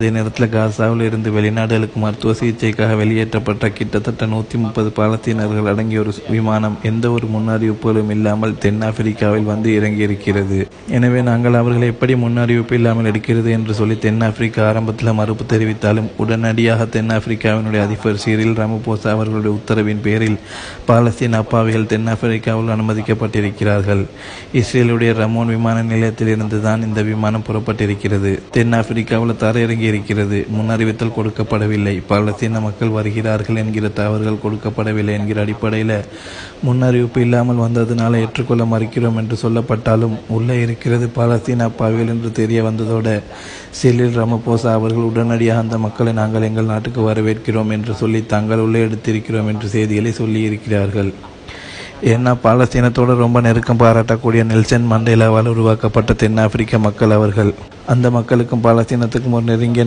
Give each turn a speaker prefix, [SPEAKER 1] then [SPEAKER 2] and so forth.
[SPEAKER 1] அதே நேரத்தில் காசாவில் இருந்து வெளிநாடுகளுக்கு மருத்துவ சிகிச்சைக்காக வெளியேற்றப்பட்ட கிட்டத்தட்ட நூற்றி முப்பது பாலஸ்தீனர்கள் அடங்கிய ஒரு விமானம் எந்த ஒரு முன்னறிவிப்புகளும் இல்லாமல் தென்னாப்பிரிக்காவில் வந்து இறங்கியிருக்கிறது. எனவே நாங்கள் அவர்களை எப்படி முன்னறிவிப்பு இல்லாமல் எடுக்கிறது என்று சொல்லி தென்னாப்பிரிக்கா ஆரம்பத்தில் மறுப்பு தெரிவித்தாலும் உடனடியாக தென்னாப்பிரிக்காவினுடைய அதிபர் சீரில் ரமபோசா அவர்களுடைய உத்தரவின் பேரில் பாலஸ்தீன் அப்பாவிகள் தென்னாப்பிரிக்காவில் அனுமதிக்கப்பட்டிருக்கிறார்கள். இஸ்ரேலுடைய ரமோன் விமான நிலையத்தில் இருந்து தான் இந்த விமானம் புறப்பட்டிருக்கிறது. தென்னாப்பிரிக்காவில் தரையிறங்கி இருக்கிறது. முன்னறிவித்தல் கொடுக்கப்படவில்லை. பாலஸ்தீன மக்கள் வருகிறார்கள் என்கிற தவறுகள் கொடுக்கப்படவில்லை என்கிற அடிப்படையில் முன்னறிவிப்பு இல்லாமல் வந்ததுனால ஏற்றுக்கொள்ள மறுக்கிறோம் என்று சொல்லப்பட்டாலும் உள்ளே இருக்கிறது பாலஸ்தீன அப்பாவிகள் என்று தெரிய வந்ததோடு சிலில் ரமபோசா அவர்கள் உடனடியாக அந்த மக்களை நாங்கள் எங்கள் நாட்டுக்கு வரவேற்கிறோம் என்று சொல்லி தாங்கள் உள்ளே எடுத்திருக்கிறோம் என்று செய்திகளை சொல்லியிருக்கிறார்கள். ஏன்னா பாலஸ்தீனத்தோடு ரொம்ப நெருக்கம் பாராட்டக்கூடிய நெல்சன் மண்டேலாவால் உருவாக்கப்பட்ட தென்னாப்பிரிக்க மக்கள் அவர்கள். அந்த மக்களுக்கும் பாலஸ்தீனத்துக்கும் ஒரு நெருங்கிய